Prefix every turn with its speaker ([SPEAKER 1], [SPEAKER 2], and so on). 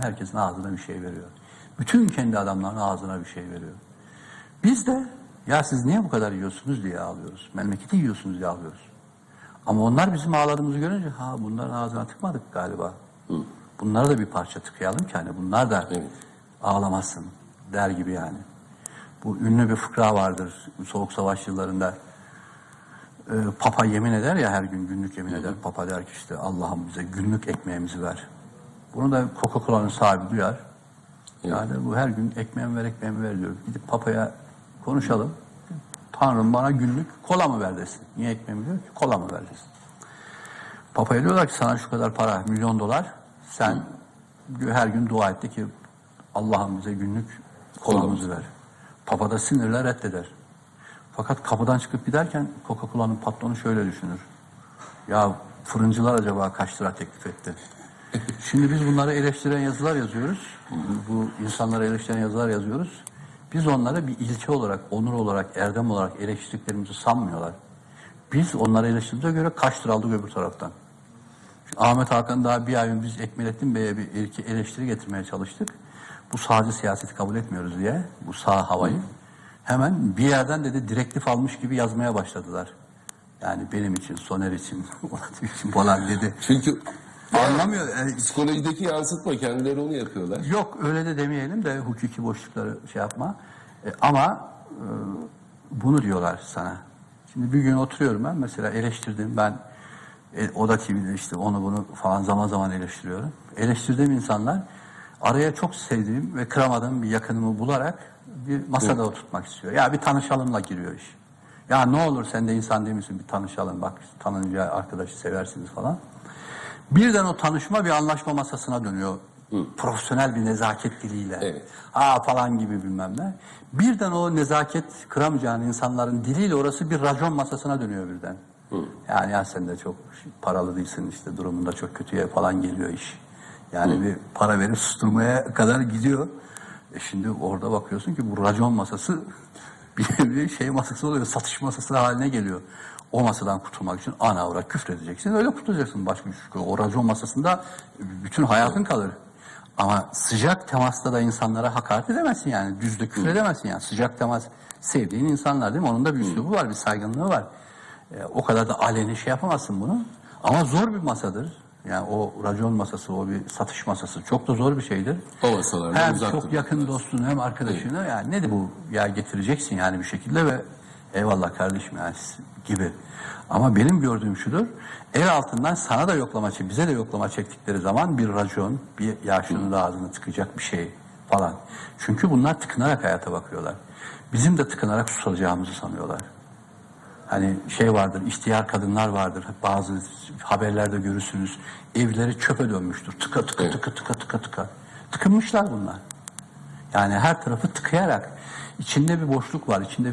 [SPEAKER 1] Herkesin ağzına bir şey veriyor. Bütün kendi adamlarının ağzına bir şey veriyor. Biz de ya siz niye bu kadar yiyorsunuz diye ağlıyoruz. Memleketi yiyorsunuz diye ağlıyoruz. Ama onlar bizim ağladığımızı görünce ha bunların ağzına tıkmadık galiba. Bunlara da bir parça tıkayalım ki hani bunlar da
[SPEAKER 2] Evet.
[SPEAKER 1] ağlamasın der gibi yani. Bu ünlü bir fıkra vardır Soğuk Savaş yıllarında. Ee, Papa yemin eder ya her gün günlük yemin eder. Papa der ki işte Allah'ım bize günlük ekmeğimizi ver. Bunu da Coca-Cola'nın sahibi duyar. Yani bu her gün ekmeğimi ver ekmeğimi ver diyor. Gidip papaya konuşalım. Tanrım bana günlük kola mı ver desin. Niye ekmeğimi diyor ki kola mı ver desin. Papaya diyorlar ki sana şu kadar para milyon dolar sen her gün dua etti ki Allah'ım bize günlük kolamızı ver. Papa da sinirle reddeder. Fakat kapıdan çıkıp giderken Coca-Cola'nın patronu şöyle düşünür. Ya fırıncılar acaba kaç lira teklif etti? Şimdi biz bunları eleştiren yazılar yazıyoruz. Bu insanları eleştiren yazılar yazıyoruz. Biz onları bir ilke olarak, onur olarak, erdem olarak eleştirdiklerimizi sanmıyorlar. Biz onları eleştirdiğimize göre kaç lira aldık öbür taraftan. Şimdi Ahmet Hakan daha bir ay önce biz Ekmelettin Bey'e bir eleştiri getirmeye çalıştık. Bu sağcı siyaseti kabul etmiyoruz diye, bu sağ havayı. Hemen bir yerden dedi direktif almış gibi yazmaya başladılar. Yani benim için, Soner için, Onat için falan dedi.
[SPEAKER 2] Çünkü
[SPEAKER 1] Anlamıyor. Yani
[SPEAKER 2] psikolojideki yansıtma kendileri onu yapıyorlar.
[SPEAKER 1] Yok öyle de demeyelim de hukuki boşlukları şey yapma. E, ama e, bunu diyorlar sana. Şimdi bir gün oturuyorum ben mesela eleştirdim ben e, Oda TV'de işte onu bunu falan zaman zaman eleştiriyorum. Eleştirdiğim insanlar araya çok sevdiğim ve kıramadığım bir yakınımı bularak bir masada oturtmak istiyor. Ya bir tanışalımla giriyor iş. Ya ne olur sen de insan değil misin bir tanışalım bak tanınca arkadaşı seversiniz falan. Birden o tanışma bir anlaşma masasına dönüyor. Profesyonel bir nezaket diliyle.
[SPEAKER 2] Evet.
[SPEAKER 1] Aa falan gibi bilmem ne. Birden o nezaket kıramayacağın insanların diliyle orası bir racon masasına dönüyor birden. Yani ya sen de çok paralı değilsin işte durumunda çok kötüye falan geliyor iş. Yani bir para verip susturmaya kadar gidiyor. E şimdi orada bakıyorsun ki bu racon masası bir, bir şey masası oluyor. Satış masası haline geliyor. O masadan kurtulmak için ana avra küfredeceksin. Öyle kurtulacaksın. Başka bir şey. O racon masasında bütün hayatın kalır. Ama sıcak temasta da insanlara hakaret edemezsin yani. Düzde küfür edemezsin yani. Sıcak temas sevdiğin insanlar değil mi? Onun da bir üslubu var, bir saygınlığı var. E, o kadar da aleni şey yapamazsın bunu. Ama zor bir masadır. Yani o racon masası, o bir satış masası çok da zor bir şeydir.
[SPEAKER 2] O masalardan
[SPEAKER 1] Hem çok yakın
[SPEAKER 2] lazım.
[SPEAKER 1] dostunu hem arkadaşını yani nedir bu ya getireceksin yani bir şekilde ve eyvallah kardeşim yani gibi. Ama benim gördüğüm şudur. El altından sana da yoklama çek, bize de yoklama çektikleri zaman bir racon, bir ya şunun da ağzını tıkacak bir şey falan. Çünkü bunlar tıkınarak hayata bakıyorlar. Bizim de tıkınarak susacağımızı sanıyorlar. Hani şey vardır, ihtiyar kadınlar vardır. Bazı haberlerde görürsünüz. Evleri çöpe dönmüştür. Tıka tıka
[SPEAKER 2] Evet.
[SPEAKER 1] tıka tıka tıka tıka. Tıkınmışlar bunlar. Yani her tarafı tıkayarak içinde bir boşluk var. içinde